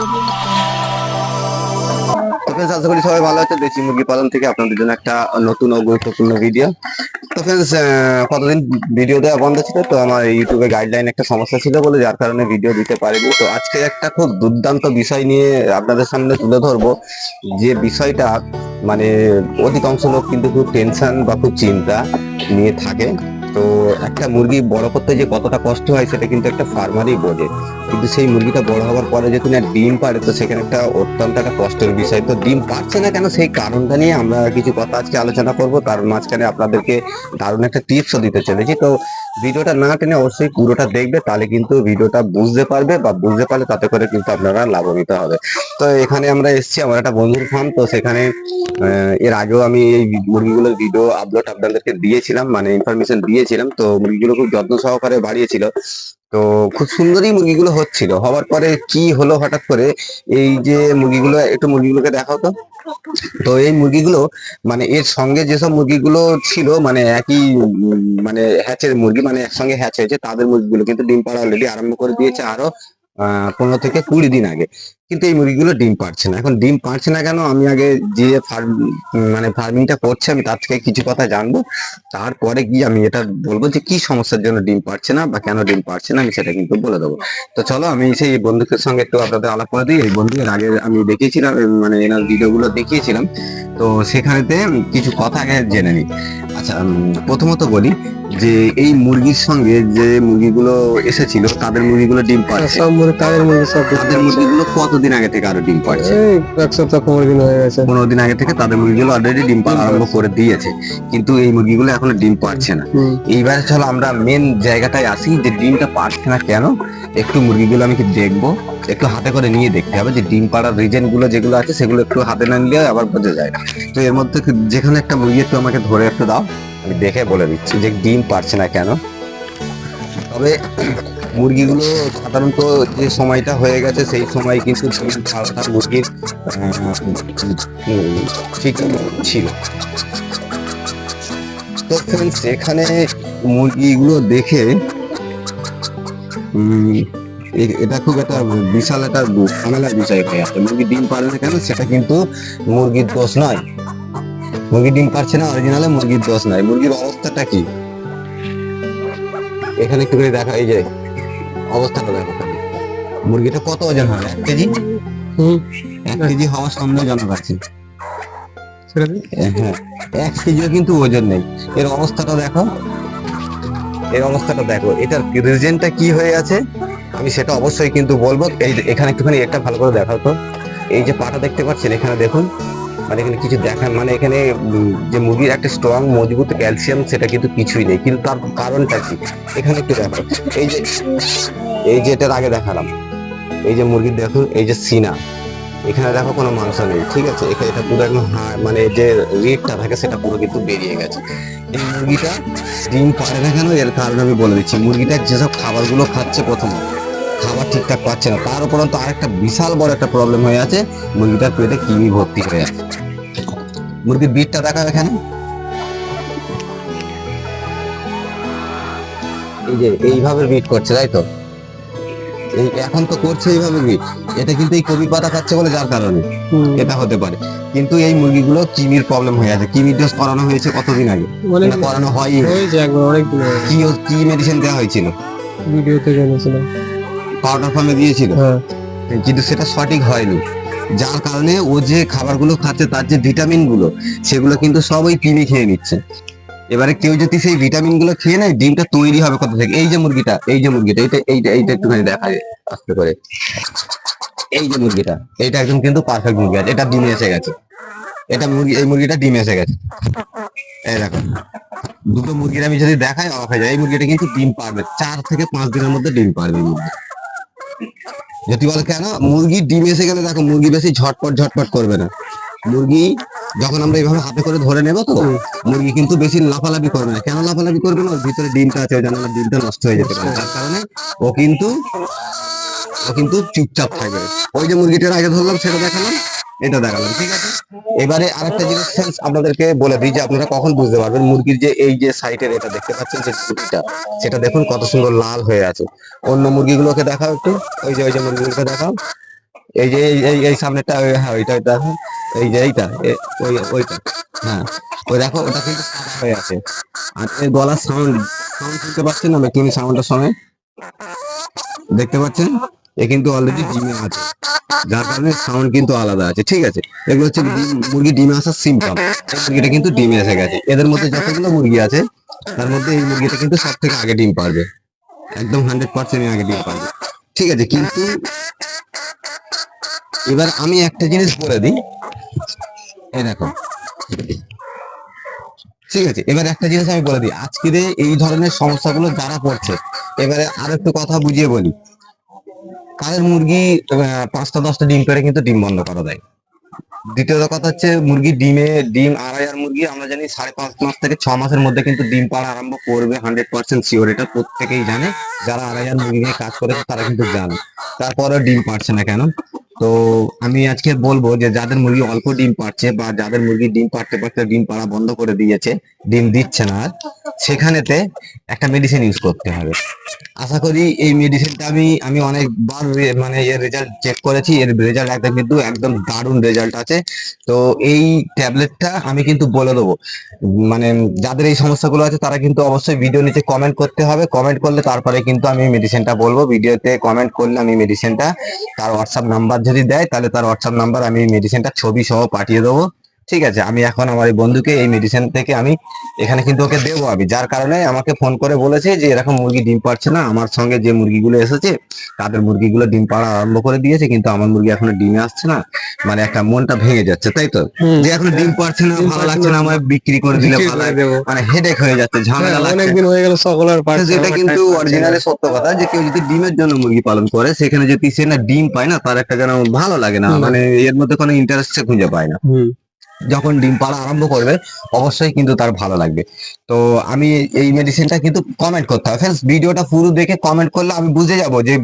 তো ফ্রেন্ডস আশা করি সবাই ভালো আছে দেশি মুরগি পালন থেকে আপনাদের জন্য একটা নতুন ও গুরুত্বপূর্ণ ভিডিও তো ফ্রেন্ডস কতদিন ভিডিও দেওয়া বন্ধ ছিল? তো আমার ইউটিউবে গাইডলাইন একটা সমস্যা ছিল বলে যার কারণে ভিডিও দিতে পারিনি। তো আজকে একটা খুব দুর্দান্ত বিষয় নিয়ে আপনাদের সামনে তুলে ধরবো। যে বিষয়টা মানে অধিকাংশ লোক কিন্তু খুব টেনশন বা খুব চিন্তা নিয়ে থাকে। তো একটা মুরগি বড় করতে যে কতটা কষ্ট হয় সেটা কিন্তু একটা ফার্মারই বোঝে। কিন্তু সেই মুরগিটা বড় হওয়ার পরে যে আর ডিম পারে তো সেখানে একটা অত্যন্ত একটা কষ্টের বিষয়। তো ডিম পারছে না কেন সেই কারণটা নিয়ে আমরা কিছু কথা আজকে আলোচনা করব। তার মাঝখানে আপনাদেরকে দারুণ একটা টিপসও দিতে চলেছি। তো ভিডিওটা না টেনে অবশ্যই পুরোটা দেখবে, তাহলে কিন্তু ভিডিওটা বুঝতে পারবে বা বুঝতে পারলে তাতে করে কিন্তু আপনারা লাভবিত হবে। তো এখানে আমরা এসেছি, আমার একটা বন্ধুর ফার্ম তো সেখানে এর আগেও আমি এই মুরগিগুলোর ভিডিও আপলোড আপনাদেরকে দিয়েছিলাম মানে ইনফরমেশন দিয়েছিলাম, তো মুরগিগুলো খুব যত্ন সহকারে বাড়িয়েছিল। তো খুব সুন্দরই মুরগিগুলো হচ্ছিল। হওয়ার পরে কি হলো হঠাৎ করে? এই যে মুরগিগুলো, একটু মুরগিগুলোকে দেখাও তো। তো এই মুরগিগুলো মানে এর সঙ্গে যেসব মুরগিগুলো ছিল মানে একই মানে হ্যাচের মুরগি মানে একসঙ্গে হ্যাচ হয়েছে, তাদের মুরগিগুলো কিন্তু ডিম পাড়া অলরেডি আরম্ভ করে দিয়েছে আরও। পনেরো থেকে কুড়ি দিন আগে। কিন্তু এই মুরগিগুলো ডিম পারছে না। এখন ডিম পারছে না কেন? আমি আগে যে ফার্ম মানে ফার্মিংটা করছে, আমি তার থেকে কিছু কথা জানব। তারপরে গিয়ে আমি এটা বলব যে কি সমস্যার জন্য ডিম পারছে না বা কেন ডিম পারছে না, আমি সেটা কিন্তু বলে দেবো। তো চলো, আমি সেই বন্ধুদের সঙ্গে একটু আপনাদের আলাপ করে দিই। এই বন্ধু আগে আমি দেখিয়েছিলাম মানে এনার ভিডিওগুলো দেখিয়েছিলাম। তো সেখানেতে কিছু কথা আগে জেনে নিই। আচ্ছা প্রথমত বলি যে এই মুরগির সঙ্গে যে মুরগিগুলো এসেছিল তাদের মুরগিগুলো ডিম পারছে সব মুরগি তাদের মুরগি সব তাদের মুরগিগুলো কতদিন আগে থেকে আরও ডিম এই এক সপ্তাহ পনেরো দিন হয়ে গেছে। পনেরো দিন আগে থেকে তাদের মুরগিগুলো অলরেডি ডিম পাড়া আরম্ভ করে দিয়েছে। কিন্তু এই মুরগিগুলো এখনও ডিম পারছে না। এইবার চলো আমরা মেন জায়গাটায় আসি যে ডিমটা পারছে না কেন? একটু মুরগিগুলো আমি দেখব। একটু হাতে করে নিয়ে দেখতে হবে যে ডিম পাড়ার রিজনগুলো যেগুলো আছে, সেগুলো একটু হাতে না নিলে আবার বোঝা যায় না। তো এর মধ্যে যেখানে একটা মুরগি একটু আমাকে ধরে একটু দাও, আমি দেখে বলে দিচ্ছি যে ডিম পারছে না কেন। তবে মুরগিগুলো সাধারণত যে সময়টা হয়ে গেছে, সেই সময় কিন্তু মুরগির ঠিক ছিল। তো ফ্রেন্ডস এখানে মুরগিগুলো দেখে এটা খুব একটা বিশাল একটা ঝামেলার বিষয় হয়ে আছে মুরগি ডিম পারে না কেন সেটা কিন্তু মুরগির দোষ নয়। মুরগি ডিম পারছে না অরিজিনালে মুরগির দোষ নয়। মুরগির অবস্থাটা কি? এখানে একটু করে দেখা এই যে অবস্থাটা দেখো মুরগিটা কত ওজন হয় এক কেজি? হুম। এক কেজি হওয়ার সন্দেহজনক আছে। হ্যাঁ এক কেজিও কিন্তু ওজন নেই। এর অবস্থাটা দেখো। এর অবস্থাটা দেখো, এটার রিজেনটা কি হয়ে আছে? আমি সেটা অবশ্যই কিন্তু বলব। এই এখানে একটুখানি এটা ভালো করে দেখাও তো। এই যে পাটা দেখতে পাচ্ছেন, এখানে দেখুন। মানে এখানে কিছু দেখান মানে এখানে যে মুরগির একটা স্ট্রং মজবুত ক্যালসিয়াম সেটা কিন্তু কিছুই নেই। কিন্তু তার কারণটা কি? এখানে একটু দেখো। এই যে এই যে এটার আগে দেখালাম। এই যে মুরগির দেখুন এই যে সিনা। এখানে দেখো কোনো মাংস নেই, ঠিক আছে? এখানে এটা পুরো একদম মানে যে রেটটা থাকে সেটা পুরো কিন্তু বেরিয়ে গেছে। এই মুরগিটা ডিম পারে না কেন? এর কারণ আমি বলে দিচ্ছি, মুরগিটা যেসব খাবারগুলো খাচ্ছে প্রথমে, খাবার ঠিকঠাক পাচ্ছে না, তার উপরন্ত আরেকটা বিশাল বড় একটা প্রবলেম হয়ে আছে, মুরগিটার পেটে কিমি ভর্তি হয়ে আছে। মুরগির বিটটা দেখা এখানে। এই যে, এইভাবে বিট করছে, তাই তো? এখন তো করছে এইভাবে কি? এটা কিন্তু এই কবি পাতা খাচ্ছে বলে যার কারণে। এটা হতে পারে। কিন্তু এই মুরগিগুলো কিমির প্রবলেম হয়ে আছে। কিমির ডোজ করানো হয়েছে কতদিন আগে? করানো হয়ে। কি কি মেডিসিন দেওয়া হয়েছিল? ভিডিওতে জেনেছিলাম। পাউডার ফর্মে দিয়েছিল? হ্যাঁ। কিন্তু সেটা সঠিক হয়নি। যার কারণে ও যে খাবারগুলো খাচ্ছে তার যে ভিটামিনগুলো সেগুলো কিন্তু সবই কিমি খেয়ে নিচ্ছে। এবারে কেউ যদি সেই ভিটামিনগুলো খেয়ে নেয়, ডিমটা তৈরি হবে কোথা থেকে? এই যে মুরগিটা, এই যে মুরগিটা, এইটা এইটা এইটা একটুখানি দেখা যায় আস্তে করে। এই যে মুরগিটা, এইটা একদম কিন্তু পারফেক্ট মুরগি আছে। এটা ডিমে এসে গেছে। এটা মুরগি এই মুরগিটা ডিমে এসে গেছে। এই দেখো, দুটো মুরগির আমি যদি দেখাই, অবাক হয়ে যায়। এই মুরগিটা কিন্তু ডিম পারবে। চার থেকে পাঁচ দিনের মধ্যে ডিম পারবে মুরগি। যদি বলে কেন? মুরগি ডিম এসে গেলে দেখো, মুরগি বেশি ঝটপট ঝটপট করবে না। মুরগি যখন আমরা এইভাবে হাতে করে ধরে নেব তো মুরগি কিন্তু বেশি লাফালাফি করবে না। কেন লাফালাফি করবে না? ওর ভিতরে ডিমটা আছে জন্য ডিমটা নষ্ট হয়ে যেতে পারে। যার কারণে ও কিন্তু ও কিন্তু চুপচাপ থাকবে। ওই যে মুরগিটার আগে ধরলাম সেটা দেখালাম এটা দেখালাম ঠিক আছে? এবারে আরেকটা জিনিস আপনাদেরকে বলে দিই যে আপনারা কখন বুঝতে পারবেন মুরগির যে এই যে সাইটের এটা দেখতে পাচ্ছেন যে গুটিটা সেটা দেখুন কত সুন্দর লাল হয়ে আছে। অন্য মুরগিগুলোকে দেখাও একটু। ওই যে ওই যে মুরগিগুলোকে দেখাও। এই যে, এই- এই সামনেটা হ্যাঁ ওইটা ওইটা এই যে, এইটা ওই, ওইটা হ্যাঁ। ওই দেখো, ওটা কিন্তু সাদা হয়ে আছে। আর এই গলার সাউন্ড সাউন্ড শুনতে পাচ্ছেন না একটু সাউন্ডের সময় দেখতে পাচ্ছেন? এ কিন্তু অলরেডি ডিমে আছে। যার কারণে সাউন্ড কিন্তু আলাদা আছে, ঠিক আছে? এগুলো হচ্ছে মুরগি ডিমে আসার সিমটম মুরগিটা কিন্তু ডিমে এসে গেছে। এদের মধ্যে যতগুলো মুরগি আছে, তার মধ্যে এই মুরগিটা কিন্তু সব থেকে আগে ডিম পারবে। একদম হান্ড্রেড পার্সেন্ট আগে ডিম পারবে। ঠিক আছে, কিন্তু এবার আমি একটা জিনিস বলে দিই। এই দেখো। ঠিক আছে, এবার একটা জিনিস আমি বলে দিই। আজকের এই ধরনের সমস্যাগুলো যারা পড়ছে এবারে আর একটু কথা বুঝিয়ে বলি। কাদের মুরগি পাঁচটা দশটা ডিম পেড়ে কিন্তু ডিম বন্ধ করা দেয় দ্বিতীয়ত কথা হচ্ছে, মুরগি ডিমে, ডিম আড়াই আর মুরগি, আমরা জানি সাড়ে পাঁচ মাস থেকে ছ মাসের মধ্যে কিন্তু ডিম পাড়া আরম্ভ করবে হান্ড্রেড পার্সেন্ট শিওর এটা প্রত্যেকেই জানে। যারা আড়াই আর মুরগি নিয়ে কাজ করেছে, তারা কিন্তু জানে। তারপরে ডিম পারছে না কেন? তো আমি আজকে বলব যে যাদের মুরগি অল্প ডিম পাচ্ছে বা যাদের মুরগি ডিম পারতে পারতে ডিম পাড়া বন্ধ করে দিয়েছে, ডিম দিচ্ছে না আর, সেখানেতে একটা মেডিসিন ইউজ করতে হবে। আশা করি এই মেডিসিনটা আমি আমি অনেকবার মানে এর রেজাল্ট চেক করেছি, এর রেজাল্ট একদম কিন্তু একদম দারুণ রেজাল্ট আছে। তো এই ট্যাবলেটটা আমি কিন্তু বলে দেবো। মানে যাদের এই সমস্যাগুলো আছে, তারা কিন্তু অবশ্যই ভিডিও নিচে কমেন্ট করতে হবে। কমেন্ট করলে তারপরে কিন্তু আমি মেডিসিনটা বলব। ভিডিওতে কমেন্ট করলে আমি মেডিসিনটা তার হোয়াটসঅ্যাপ নাম্বার যদি দেয় তাহলে তার হোয়াটসঅ্যাপ নাম্বার আমি মেডিসিনটা ছবি সহ পাঠিয়ে দেবো। ঠিক আছে আমি এখন আমার এই বন্ধুকে এই মেডিসিন থেকে আমি এখানে কিন্তু ওকে দেবো আমি যার কারণে আমাকে ফোন করে বলেছে যে এরকম মুরগি ডিম পারছে না আমার সঙ্গে যে মুরগিগুলো এসেছে তাদের মুরগিগুলো ডিম পাড়া আরম্ভ করে দিয়েছে কিন্তু আমার মুরগি এখনও ডিমে আসছে না মানে একটা মনটা ভেঙে যাচ্ছে তাই তো যে এখনও ডিম পারছে না ভালো লাগছে না। আমার বিক্রি করে দিলে ভালো। মানে হেডেক হয়ে যাচ্ছে ঝামেলা হ্যাঁ, লাগছে অনেকদিন হয়ে গেল সকলের যেটা কিন্তু। অরিজিনালি সত্য কথা যে কেউ যদি ডিমের জন্য মুরগি পালন করে সেখানে যদি সে না ডিম পায় না তার একটা যেন ভালো লাগে না মানে এর মধ্যে কোনো ইন্টারেস্ট খুঁজে পায় না। যখন ডিম পাড়া আরম্ভ করবে অবশ্যই কিন্তু তার ভালো লাগবে। তো আমি এই মেডিসিনটা কিন্তু কমেন্ট করতে হবে। ফ্রেন্ডস ভিডিওটা পুরো দেখে কমেন্ট করলে আমি বুঝে যাব যে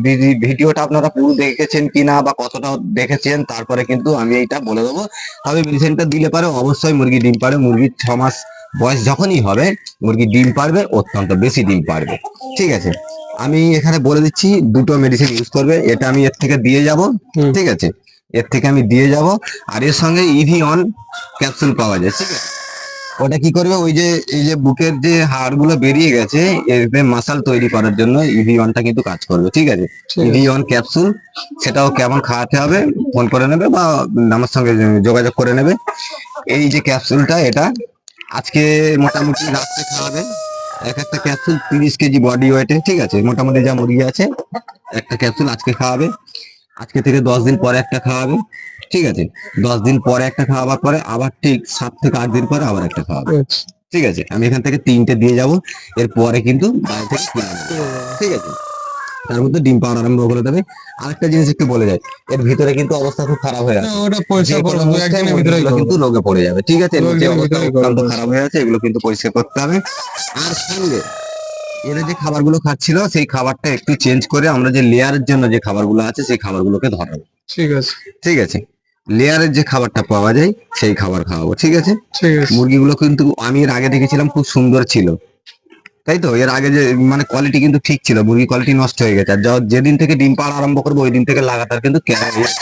ভিডিওটা আপনারা পুরো দেখেছেন কিনা বা কতটা দেখেছেন তারপরে কিন্তু আমি এইটা বলে দেবো। তবে মেডিসিনটা দিলে পারে অবশ্যই মুরগি ডিম পারে মুরগির ছ মাস বয়স যখনই হবে মুরগি ডিম পারবে অত্যন্ত বেশি ডিম পারবে ঠিক আছে? আমি এখানে বলে দিচ্ছি দুটো মেডিসিন ইউজ করবে। এটা আমি এর থেকে দিয়ে যাব। ঠিক আছে? এর থেকে আমি দিয়ে যাব। আর এর সঙ্গে ইভি অন ক্যাপসুল পাওয়া যায় ঠিক আছে? ওটা কি করবে? ওই যে এই যে বুকের যে হাড়গুলো বেরিয়ে গেছে এতে মাসাল তৈরি করার জন্য ইভি ওয়ানটা কিন্তু কাজ করবে ঠিক আছে। ইভি ওয়ান ক্যাপসুল সেটাও কেমন খাওয়াতে হবে ফোন করে নেবে বা আমার সঙ্গে যোগাযোগ করে নেবে। এই যে ক্যাপসুলটা এটা আজকে মোটামুটি রাত্রে খাওয়াবে। এক একটা ক্যাপসুল তিরিশ কেজি বডি ওয়েটে ঠিক আছে? মোটামুটি যা মুরগি আছে একটা ক্যাপসুল আজকে খাওয়াবে। আজকে থেকে দশ দিন পরে একটা খাওয়াবে। ঠিক আছে? দশ দিন পরে একটা খাওয়াবার পরে আবার ঠিক সাত থেকে আট দিন পরে আবার একটা খাওয়াবে। আচ্ছা। ঠিক আছে? আমি এখান থেকে তিনটে দিয়ে যাব। এর পরে কিন্তু বাইরে থেকে কিনে ঠিক আছে? তার মধ্যে ডিম পাওয়ার আরম্ভ করে দেবে। আরেকটা জিনিস একটু বলে যায় এর ভিতরে কিন্তু অবস্থা খুব খারাপ হয়ে আছে। ওটা পরিষ্কার করব একদিনের ভিতরেই কিন্তু রোগে পড়ে যাবে। ঠিক আছে? এর। খারাপ হয়ে আছে। এগুলো কিন্তু পরিষ্কার করতে হবে। আর সঙ্গে এরা যে খাবারগুলো খাচ্ছিল সেই খাবারটা একটু চেঞ্জ করে আমরা যে লেয়ারের জন্য যে খাবারগুলো আছে সেই খাবারগুলোকে ধরাবো। ঠিক আছে। ঠিক আছে? লেয়ারের যে খাবারটা পাওয়া যায় সেই খাবার খাওয়াবো ঠিক আছে? মুরগিগুলো কিন্তু আমি এর আগে দেখেছিলাম খুব সুন্দর ছিল। তাই তো? এর আগে যে মানে কোয়ালিটি কিন্তু ঠিক ছিল মুরগি কোয়ালিটি নষ্ট হয়ে গেছে। আর যেদিন থেকে ডিম পাড়া আরম্ভ করব ওই দিন থেকে লাগাতার কিন্তু ক্যালসিয়াম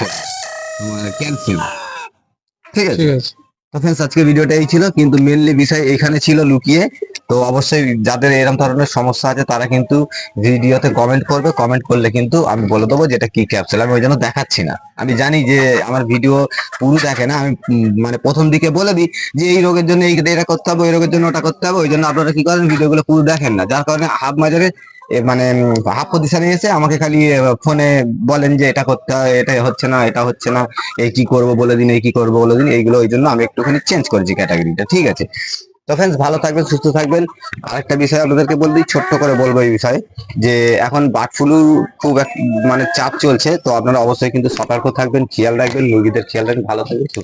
ঠিক আছে? ঠিক আছে। তো ফ্রেন্ডস আজকে ভিডিওটা এই ছিল কিন্তু মেনলি বিষয় এখানে ছিল লুকিয়ে তো অবশ্যই যাদের এরকম ধরনের সমস্যা আছে, তারা কিন্তু ভিডিওতে কমেন্ট করবে। কমেন্ট করলে কিন্তু আমি বলে দেবো যেটা কি ক্যাপসুল আমি ওই জন্য দেখাচ্ছি না। আমি জানি যে আমার ভিডিও পুরো দেখে না, আমি মানে প্রথম দিকে বলে দিই যে এই রোগের জন্য এই এটা করতে হবে, ওই রোগের জন্য ওটা করতে হবে ওই জন্য আপনারা কি করেন, ভিডিওগুলো পুরো দেখেন না। যার কারণে হাফ মাজারে মানে হাফ পজিশনে এসে আমাকে খালি ফোনে বলেন যে এটা করতে হয়, এটা হচ্ছে না, এটা হচ্ছে না, এই কি করব বলে দিন, এই কি করব বলে দিন, এইগুলো ওই জন্য আমি একটুখানি চেঞ্জ করেছি ক্যাটাগরিটা ঠিক আছে? তো ফ্রেন্ডস ভালো থাকবেন, সুস্থ থাকবেন। আরেকটা বিষয় আপনাদেরকে বলবি ছোট্ট করে বলব এই বিষয়ে, যে এখন বার্ড ফ্লু খুব মানে চাপ চলছে, তো আপনারা অবশ্যই কিন্তু সতর্ক থাকবেন, খেয়াল রাখবেন মুরগিদের খেয়াল রাখবেন, ভালো থাকবেন, সুস্থ